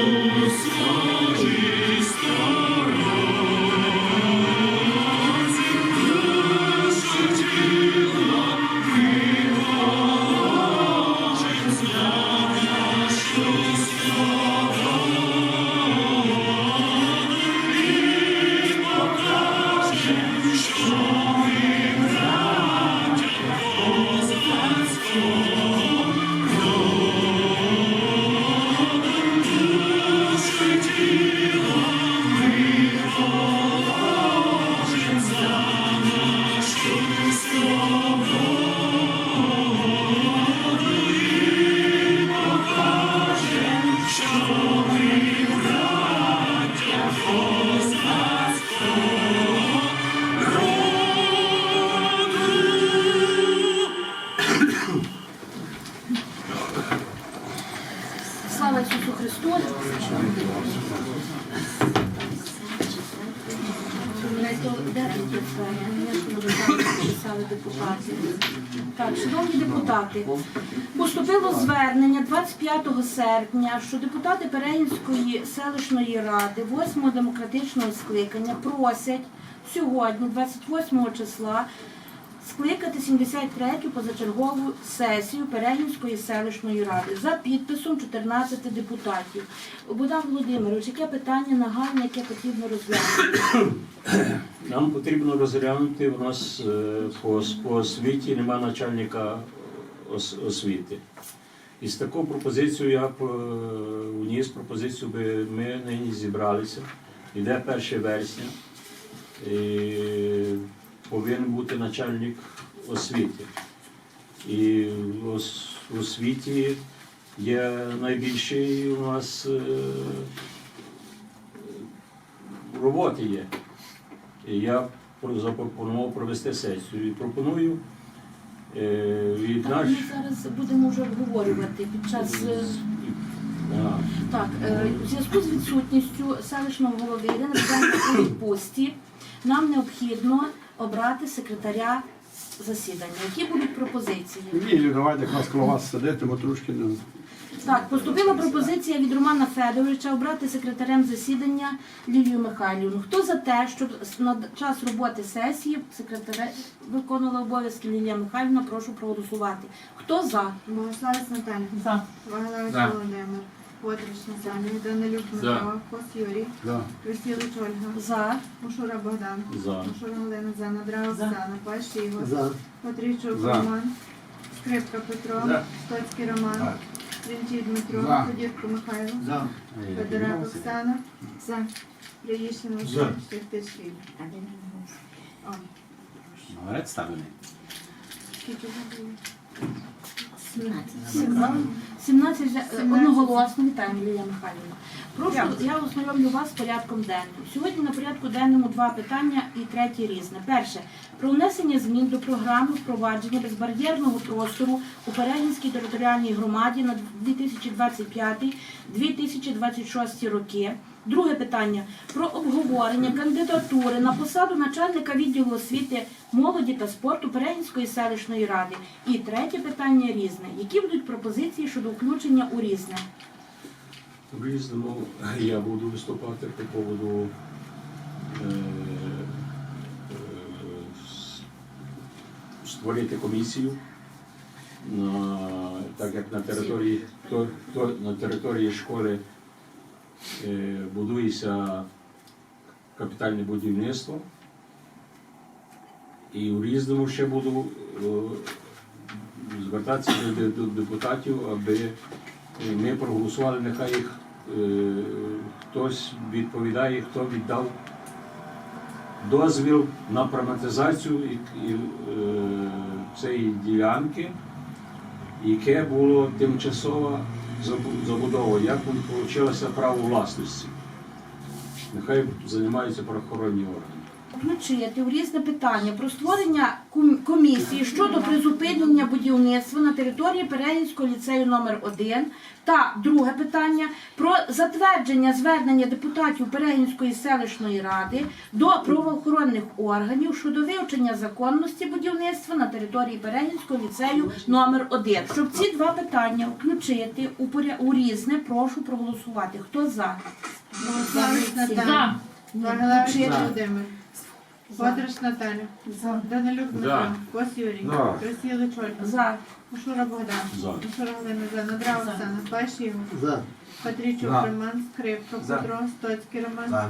Господи, старо. Підписали депутати. Так, шановні депутати, поступило звернення 25 серпня, що депутати Перегінської селищної ради 8 демократичного скликання просять сьогодні, 28 числа, скликати 73-ю позачергову сесію Перегінської селищної ради за підписом 14 депутатів. Богдан Володимирович, яке питання нагальне, яке потрібно розглянути? Нам потрібно розглянути у нас е, по, по освіті нема начальника ос- освіти. І з такою пропозицією я б е, вніс пропозицію, би ми нині зібралися. Іде 1 вересня. І повинен бути начальник освіти. І в освіті є найбільший у нас е, роботи є. І я запропонував провести сесію. І пропоную е, від наш... ми зараз будемо вже обговорювати під час. е, Так, е, в зв'язку з відсутністю селищного голови Ірини Петренко у відпустці нам необхідно обрати секретаря засідання. Які будуть пропозиції? Ні, давайте якраз коло вас сидитимо трошки. ну, Так, поступила пропозиція від Романа Федоровича обрати секретарем засідання Лілію Михайлівну. Хто за те, щоб на час роботи сесії секретаря виконувала обов'язки Лілія Михайлівна, прошу проголосувати. Хто за? Богославець Наталя. За. Вагалевич Володимир. Потріч Наталія. Данилюк Дмитро. Кос Юрій. Да. Весілич Ольга. За. Мушура Богдан. за. Мушура Галина За. Надрава Оксана. Паш Ігор. За. Потрійчук За. Роман. Скрипка Петро. За. Стоцький Роман. Тринчій Дмитро. За. Тодірко Михайло. За. Федорак Оксана. За. Приїщин За. Василь. Молодець ставлений. скільки вже було? 17 за- е, одноголосно. Вітаємо, Лілія Михайлівна. Прошу, я ознайомлю вас з порядком денним. Сьогодні на порядку денному два питання і третє різне. Перше про внесення змін до програми впровадження безбар'єрного простору у Перегінській територіальній громаді на 2025-2026 роки. Друге питання про обговорення кандидатури на посаду начальника відділу освіти, молоді та спорту Перегінської селищної ради. І третє питання різне. Які будуть пропозиції щодо включення у різне? В різному я буду виступати по поводу е, е, створити комісію. На, так як на території, то, то, на території школи е, будується капітальне будівництво. І у різному ще буду е, звертатися до депутатів, аби ми проголосували, нехай їх е, хтось відповідає, хто віддав дозвіл на приватизацію і, і, е, цієї ділянки, яке було тимчасова забу- забудова, як вийшло право власності. Нехай займаються правоохоронні органи. Включити у різне питання про створення комісії щодо призупинення будівництва на території Перегінського ліцею номер 1 та друге питання про затвердження звернення депутатів Перегінської селищної ради до правоохоронних органів щодо вивчення законності будівництва на території Перегінського ліцею номер 1 Щоб ці два питання включити у поря- у різне, прошу проголосувати. Хто за? Вагалевич Володимир. Потріч Наталя. Данилюк Дмитро. За. Кос Юрій. За. Весілич Ольга. За. Мушура Богдан. За. Мушура Галина За. Надрава Оксана. Паш Ігор. За. Патрійчук Роман. Скрипка За. Петро. Стоцький Роман. За.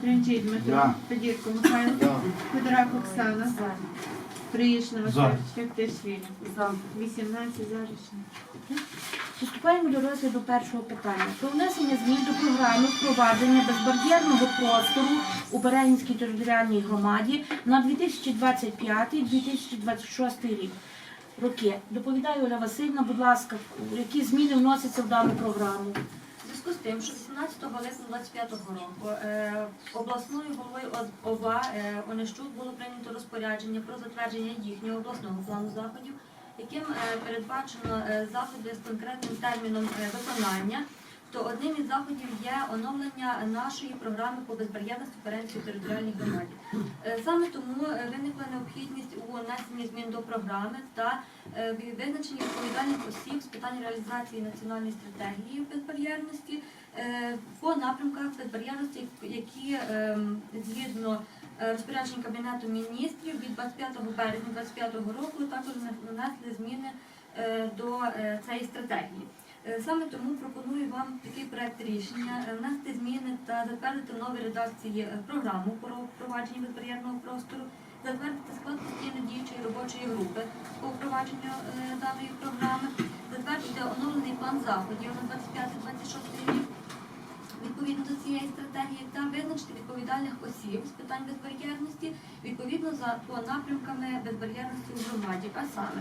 Тринчій Дмитро. За. Федірко Михайло. Федорак Оксана. Приїшна За. Василь. Штихтишвілі. 18 за рішення. Приступаємо до розгляду першого питання про внесення змін до програми впровадження безбар'єрного простору у Перегінській територіальній громаді на 2025-2026 рік. Роки. Доповідає Оля Васильівна, будь ласка, які зміни вносяться в дану програму? Зв'язку з тим, що 18 липня 25 року е, обласною головою ОВА е, Онищук було прийнято розпорядження про затвердження їхнього обласного плану заходів, яким е, передбачено заходи з конкретним терміном виконання. То одним із заходів є оновлення нашої програми по безбар'єрності Перенської територіальній громаді. Е, Саме тому е, виникла необхідність у внесенні змін до програми та е, визначенні відповідальних осіб з питань реалізації національної стратегії безбар'єрності по напрямках безбар'єрності, які е, згідно розпоряджень Кабінету міністрів від 25 березня 2025 року також внесли зміни до цієї стратегії. Е, Саме тому пропоную вам такий проект рішення е, внести зміни та затвердити нові редакції е, програму про впровадження безбар'єрного простору, затвердити склад постійно діючої робочої групи по впровадженню даної програми, затвердити оновлений план заходів на 25-26 рік відповідно до цієї стратегії та визначити відповідальних осіб з питань безбар'єрності відповідно за по напрямками безбар'єрності у громаді, а саме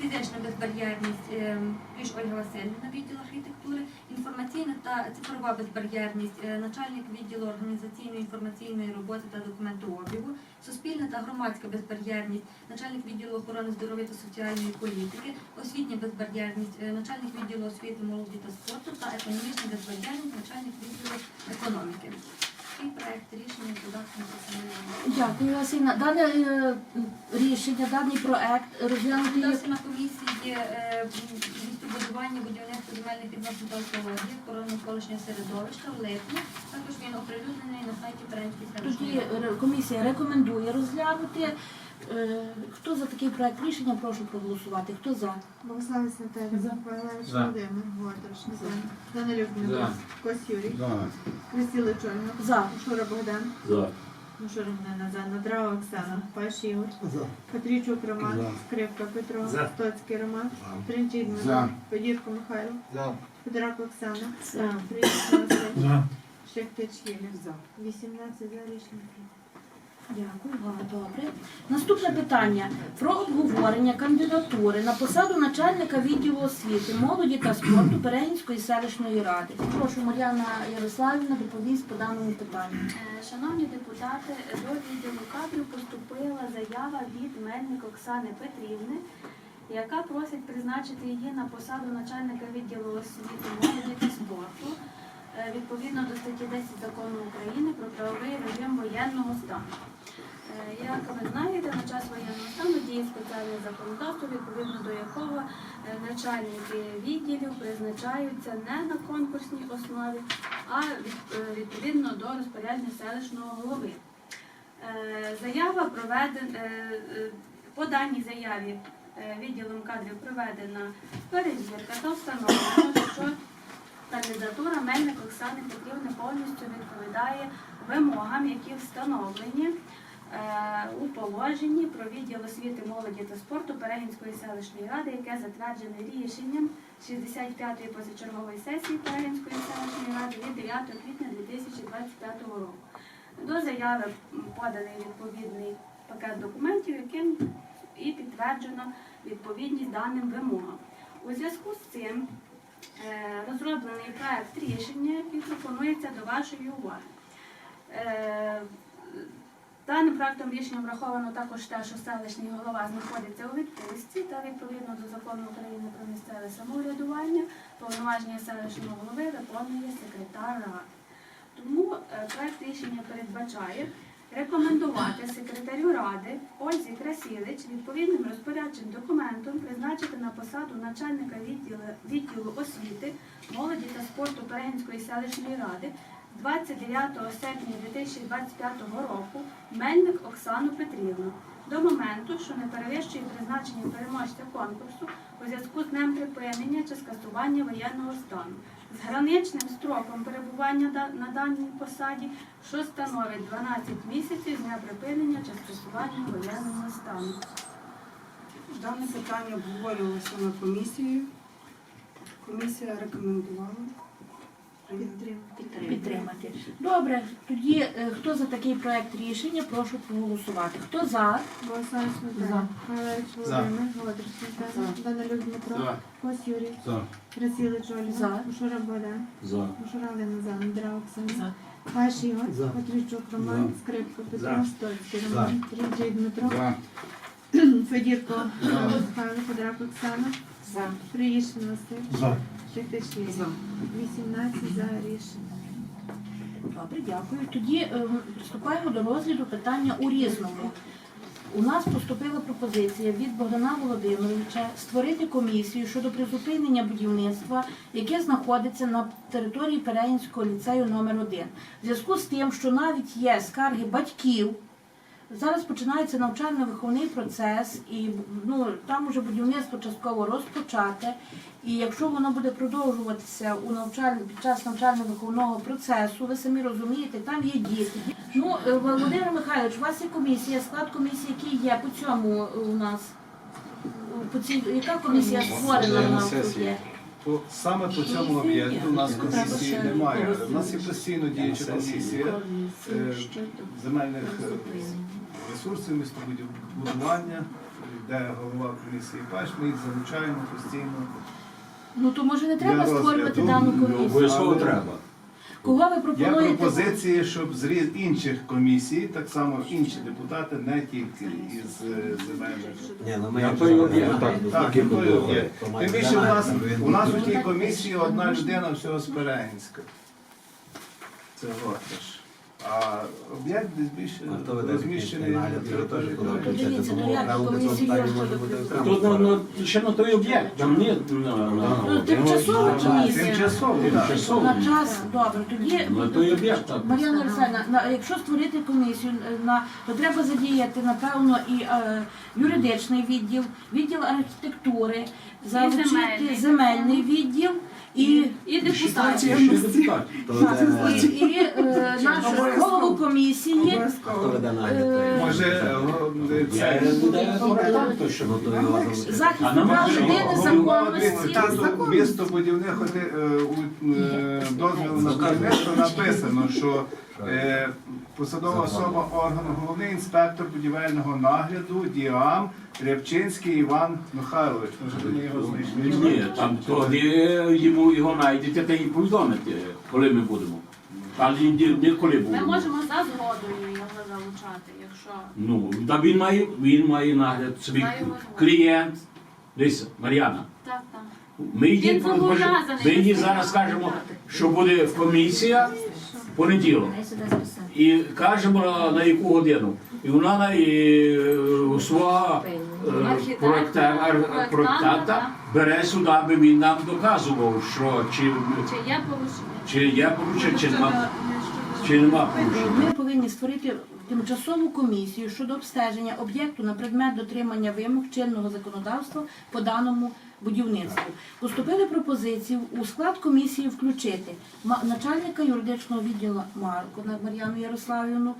фізична безбар'єрність е, Піш Ольга Васильівна, відділ архітектури, інформаційна та цифрова безбар'єрність, е, начальник відділу організаційної інформаційної роботи та документообігу, суспільна та громадська безбар'єрність, начальник відділу охорони здоров'я та соціальної політики, освітня безбар'єрність, е, начальник відділу освіти, молоді та спорту та економічна безбар'єрність, начальник відділу економіки. Такий проект рішення додатку пропонуємо. Дякую, Васильна. Дане е, рішення, даний проект розглянути Досі на комісії є містобудування, будівництва земельних відносин та екології, охорони колишнього середовища в липні. Також він оприлюднений на сайті Перенської тоді ради. ре- комісія рекомендує розглянути. Е, Хто за такий проект рішення, прошу проголосувати. Хто за? Богославець Наталія, Павлович За. Володимир, Гордош, Данилюк Дмитро, Кось Юрій, За. За. Шура Богдан, За. Мушура Гнена, за Надрава Оксана, Паш Ігор, Петрічук Роман, За. Скрипка Петро, За. Стоцький Роман, Тринчий Дмитро, За. Подірко Михайло, За. Федорак Оксана, За. Прийшла Василь, За. Шехтич Єлів, 18 за рішення. Дякую, вам добре. Наступне питання про обговорення кандидатури на посаду начальника відділу освіти, молоді та спорту Перегінської селищної ради. Прошу Мар'яна Ярославівна доповість по даному питанню. Е, Шановні депутати, до відділу кадрів поступила заява від Мельник Оксани Петрівни, яка просить призначити її на посаду начальника відділу освіти молоді та спорту е, відповідно до статті 10 закону України про правовий режим воєнного стану. Е, Як ви знаєте, на час воєнного стану діє спеціальне законодавство, відповідно до якого е, начальники відділів призначаються не на конкурсній основі, а е, відповідно до розпорядження селищного голови. Заява проведена по даній заяві відділом кадрів проведена перевірка та встановлено, що кандидатура Мельник Оксани Петрівни повністю відповідає вимогам, які встановлені у положенні про відділ освіти, молоді та спорту Перегінської селищної ради, яке затверджене рішенням 65-ї позачергової сесії Перегінської селищної ради від 9 квітня 2025 року. До заяви поданий відповідний пакет документів, яким і підтверджено відповідність даним вимогам. У зв'язку з цим е, розроблений проект рішення, який пропонується до вашої уваги. Даним проектом рішення враховано також те, що селищний голова знаходиться у відпустці та відповідно до закону України про місцеве самоврядування повноваження селищного голови виконує секретар ради. Тому е, проект рішення передбачає рекомендувати секретарю ради Ользі Красілич відповідним розпорядчим документом призначити на посаду начальника відділу, відділу освіти, молоді та спорту Перегінської селищної ради 29 серпня 2025 року Мельник Оксану Петрівну до моменту, що не перевищує призначення переможця конкурсу у зв'язку з днем припинення чи скасування воєнного стану з граничним строком перебування на даній посаді, що становить 12 місяців з дня припинення чи скасування воєнного стану. Дане питання обговорювалося на комісії. Комісія рекомендувала Підтримати. Добре, тоді е, хто за такий проект рішення, прошу проголосувати. Хто за? Богославець Наталія, Павлович Володимир, Гордош, Данилюк Дмитро, За. Кось Юрій, За. Красілич Ольга, За. Мушура Богдан, За. Мушура Олена за, Надрава Оксана, Паш Ігор, За. Петричук Роман, Скрипка Петро, За. Роман, Тринчий Дмитро, Федірко Михайло, Федорак Оксана, За. Приїшин Василь. За. Петишлі. 18 за рішення. Добре, дякую. Тоді е, приступаємо до розгляду питання у різному. У нас поступила пропозиція від Богдана Володимировича створити комісію щодо призупинення будівництва, яке знаходиться на території Переїнського ліцею номер 1 В зв'язку з тим, що навіть є скарги батьків. Зараз починається навчально-виховний процес, і ну там уже будівництво частково розпочате. І якщо воно буде продовжуватися у навчаль... під час навчально-виховного процесу, ви самі розумієте, там є діти. Ну, е, Володимир Михайлович, у вас є комісія, склад комісії, який є по цьому у нас. По цій... Яка комісія створена у нас тут є? По, саме по цьому об'єкту у нас комісії немає. У нас є постійно діюча комісія е, земельних е, ресурсів, містобудування, де голова комісії Паш, ми їх залучаємо постійно. Ну то може не треба створювати дану Ну, комісію? Обов'язково треба. Кого ви Є пропонуєте? пропозиції, щоб з інших комісій, так само інші депутати, не тільки із е, земельних. Ні, ну ми як той об'єкт, так, є. Тим більше у нас, у нас у тій комісії одна людина всього з Перегінська. Це Горташ. А об'єкт десь більше розміщений на території. Ну, дивіться, Тому як комісію цього питання можна може бути. Тут на, на, ще на той об'єкт, там ні. На, на, Ну, тимчасова комісія. Тимчасово, так. Тимчасово. На час, добре, тоді На той об'єкт, так. Мар'яна Олексійовна, на- якщо створити комісію, е, на, то треба задіяти, напевно, і е, юридичний відділ, відділ архітектури, залучити земельний. земельний відділ і, І депутатів. і, і е, наш голову комісії. Е? Може, е, це його залишити. Захист прав людини, законності. адміністрації місто будівних е, е, на будівництво написано, що е, посадова особа органу головний інспектор будівельного нагляду Діам Рябчинський Іван Михайлович. Може, ми його знайшли? Ні, там тоді йому його знайдете та й повідомите, коли ми будемо. Але ні, ні Ми будемо. можемо за згодою його залучати, якщо Ну, та він має, він має нагляд собі Має можливість. клієнт. Дивіться, Мар'яна, так, так. ми її, Він зобов'язаний ми її зараз зробити. кажемо, що буде комісія понеділок. І кажемо на, яку годину. І вона на і, у свого е, проектанта, бере сюди, аби він нам доказував, що чи, Чи є порушення? чи є порушення, чи нема, чи нема порушення. Ми повинні створити тимчасову комісію щодо обстеження об'єкту на предмет дотримання вимог чинного законодавства по даному будівництву. Поступили пропозиції у склад комісії включити начальника юридичного відділу Марко Мар'яну Ярославівну,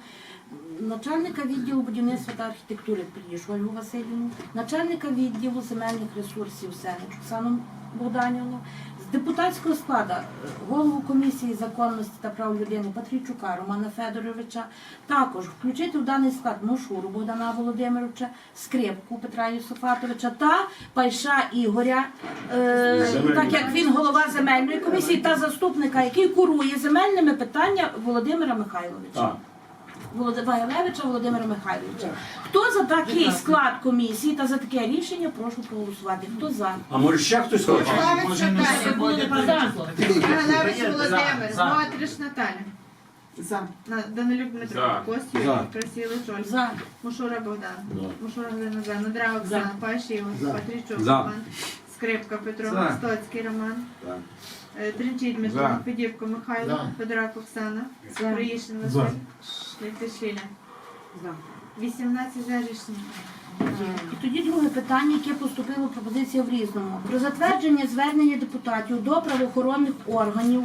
начальника відділу будівництва та архітектури Пріж Ольгу Васильівну, начальника відділу земельних ресурсів Сенич Оксану Богданівну, з депутатського складу е, голову комісії законності та прав людини Патрійчука Романа Федоровича, також включити в даний склад Мошуру Богдана Володимировича, Скрипку Петра Юсуфатовича та Пайша Ігоря, е, так як він голова земельної комісії та заступника, який курує земельними питання Володимира Михайловича. Так. Володимира Михайловича. Хто за такий склад комісії та за таке рішення, прошу проголосувати. Хто за? А може ще хтось хоче? Павець Наталя. Галевич Володимир. Мотриш Наталя. За. На- Данилюк Дмитро. За. Костю. За. Красілий Ольга. За. Мушура Богдан. Мушура Галина за. Надра Оксана. Паш Ігор. Патрійчук За. Іван. Скрипка Петро. За. Стоцький Роман. За. Е, Тринчий Дмитро. За. Михайло. Федорак Оксана. За. Приїшин Василь. Літишвіля. За. 18 за рішення. І тоді друге питання, яке поступило пропозиція в різному. Про затвердження звернення депутатів до правоохоронних органів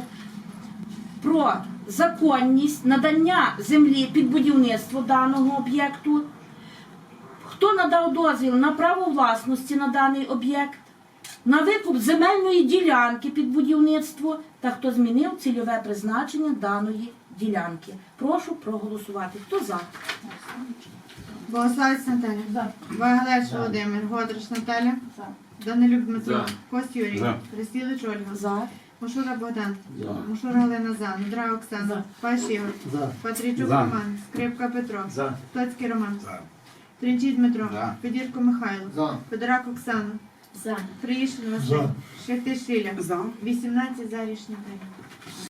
про законність надання землі під будівництво даного об'єкту. Хто надав дозвіл на право власності на даний об'єкт, на викуп земельної ділянки під будівництво та хто змінив цільове призначення даної ділянки. Прошу проголосувати. Хто за? Богославець Наталя. За. Вагалець Володимир. Годриш Наталя. Данилюк Дмитро. За. Кость Юрій. За. Красілич Ольга. За. Мушура Богдан. За. Мушура Галина за. Надра Оксана. За. Паш Ігор. За. Патрійчук За. Роман. Скрипка Петро. За. Тоцький Роман. За. Тринчий Дмитро. За. Федірко Михайло. За. Федорак Оксана. За. Троєщин За. Шептишиля. За. 18 за рішення прийнято.